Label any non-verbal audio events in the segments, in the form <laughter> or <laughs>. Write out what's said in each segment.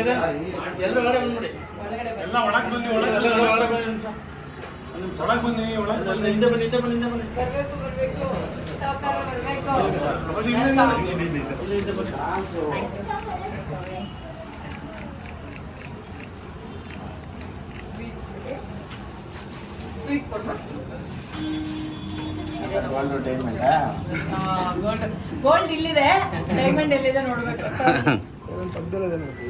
ಎಲ್ಲರೂ ಹೊರಗಡೆ ಬಂದ್ಬಿಡಿ. ಎಲ್ಲ ಒಳಗ್ ಒಳಗೆ ಎಲ್ಲ ಹೊರಗಡೆ ಬನ್ನಿ ಒಂದು ನಿಮಿಷ. ಒಂದು ನಿಮಿಷ ಒಳಗ್ ಬನ್ನಿ ಒಳಗ್ ಎಲ್ಲ ಹಿಂದೆ ಬರ್ಬೇಕು ಬರ್ಬೇಕು. ಬರ್ಬೇಕು. ಇಲ್ಲಿ ಸ್ವೀಟ್ ಗೋಲ್ಡ್ ಇಲ್ಲಿದೆ. ಡೈಮಂಡ್ ಎಲ್ಲಿದೆ ನೋಡ್ಬೇಕು. <laughs> ఏం తగ్గలేదు నాకు.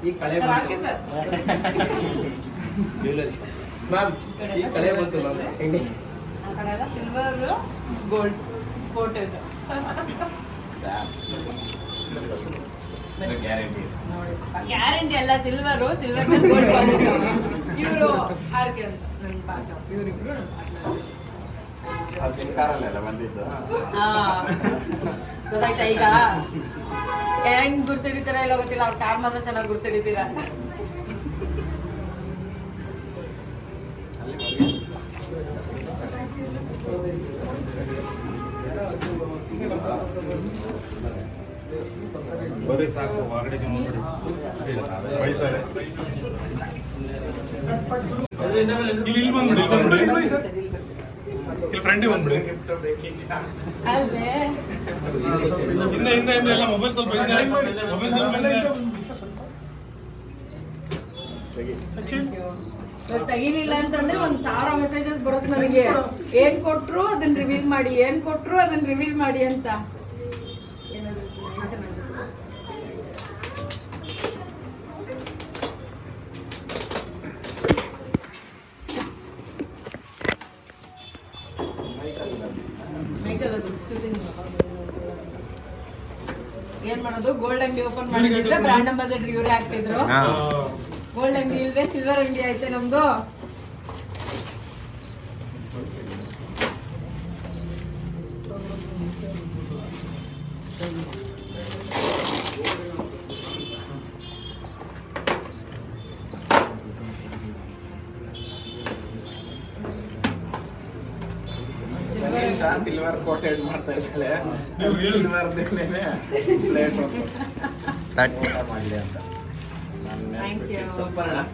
ఈ కళే మ్యామ్ ఈ కళే సిల్వర్ గోల్డ్ కోటెడ్ ಗ್ಯಾರಂಟಿ ಅಲ್ಲ ಸಿಲ್ವರ್ ಸಿಲ್ವರ್ ಇವರು ಆರ್ಕೆ ನನ್ನ ಪಾಠ. ಇವರಿಬ್ರು ಗೊತ್ತಾಯ್ತಾ ಈಗ? ಹೆಂಗ್ ಗುರ್ತಿಡಿತೀರ ಇಲ್ಲ ಗೊತ್ತಿಲ್ಲ ಅವ್ರ ಕಾರ್ ಮಾತ್ರ ಚೆನ್ನಾಗಿ ಗುರ್ತಿಡಿತೀರ. ಬರೀ ಸಾಕು ಹೊರಗಡೆ ನೋಡ್ಬಿಡಿ ಬೈತಾರೆ. ಇಲ್ಲಿ ಇಲ್ಲಿ ಬಂದ್ಬಿಡಿ ಇಲ್ಲಿ ಬಂದ್ಬಿಡಿ. ಇಲ್ಲಿ ಬರ್ತೀನಿ. ಬಂದ್ಬಿಡಿ. ಅಲ್ಲೇ. ಹಿಂದೆ ಹಿಂದೆ ಹಿಂದೆ ಎಲ್ಲ ಮೊಬೈಲ್ ಸ್ವಲ್ಪ ಹಿಂದೆ. ಮೊಬೈಲ್ ಸ್ವಲ್ಪ ಹಿಂದೆ. ತೆಗಿಲಿಲ್ಲ ಅಂತಂದ್ರೆ ಒಂದ್ ಸಾವಿರ ಮೆಸೇಜಸ್ ಬರುತ್ತೆ ನನಗೆ. ಏನ್ ಕೊಟ್ರು ಅದನ್ನ ರಿವೀಲ್ ಮಾಡಿ ಏನ್ ಕೊಟ್ರು ಅದನ್ನ ರಿವೀಲ್ ಮಾಡಿ ಅಂತ. ಏನ್ ಮಾಡೋದು? ಗೋಲ್ಡ್ ಅಂಗಡಿ ಓಪನ್ ಮಾಡಿದ್ರೆ ಬ್ರಾಂಡ್ ಅಂಬಾಸಿಡರ್ ಇವರೇ ಆಗ್ತಿದ್ರು. ಗೋಲ್ಡ್ ಅಂಗಡಿ ಇಲ್ದೆ ಸಿಲ್ವರ್ ಅಂಗಡಿ ಐತೆ ನಮ್ದು. ಸಿಲ್ವರ್ ಕೋಟೆಡ್ ಮಾಡ್ತಾ ಇದ್ದಾಳೆ. ನೀವು ಹೇಳಿ. ಸಿಲ್ವರ್ ಪ್ಲೇಟ್ ಮಾಡಲಿ ಅಂತ. ಥ್ಯಾಂಕ್ ಯು ಸೂಪರ್ ಅಣ್ಣ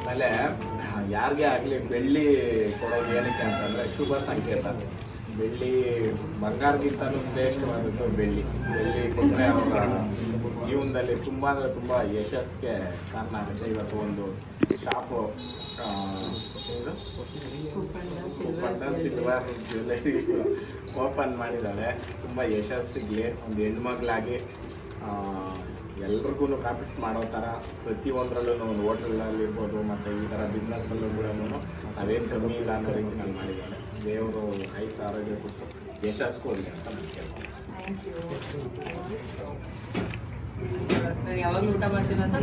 ಆಮೇಲೆ ಯಾರಿಗೆ ಆಗಲಿ ಬೆಳ್ಳಿ ಕೊಡೋದು ಏನಕ್ಕೆ ಅಂತಂದ್ರೆ ಶುಭ ಸಂಕೇತ. ಬೆಳ್ಳಿ ಬಂಗಾರಗಿಂತಲೂ ಶ್ರೇಷ್ಠವಾದದ್ದು ಬೆಳ್ಳಿ. ಬೆಳ್ಳಿ ಕೊಟ್ಟರೆ ಅವರ ಜೀವನದಲ್ಲಿ ತುಂಬ ಅಂದರೆ ತುಂಬ ಯಶಸ್ಸಿಗೆ ಕಾರಣ ಆಗುತ್ತೆ. ಇವತ್ತು ಒಂದು ಶಾಪು ಸಿಲ್ವರ್ ಜ್ಯುವೆಲ್ಲರೀಸ್ ಓಪನ್ ಮಾಡಿದ್ದಾಳೆ. ತುಂಬ ಯಶಸ್ಸಿಗೆ, ಒಂದು ಹೆಣ್ಮಗಳಾಗಿ ಎಲ್ರಿಗೂ ಕಾಂಪಿಟ್ ಮಾಡೋ ಥರ ಪ್ರತಿಯೊಂದರಲ್ಲೂ ಒಂದು ಹೋಟೆಲಲ್ಲಿ ಆಗಿರ್ಬೋದು ಮತ್ತು ಈ ಥರ ಬಿಸ್ನೆಸ್ಸಲ್ಲೂ ಕೂಡ ಅದೇನು ಕಮ್ಮಿ ಇಲ್ಲ ಅನ್ನೋ ರೀತಿ ನಾನು ಮಾಡಿದ್ದೇನೆ ದೇವರು ಐಸ್ ಆರೋಗ್ಯ ಕೊಟ್ಟು ಯಶಸ್ಸು ಕೊಡಲಿ ಅಂತ ನಾನು ಕೇಳ್ತೀನಿ. ಯಾವಾಗಲೂ ಊಟ ಮಾಡ್ತೀನಿ ಅಂತ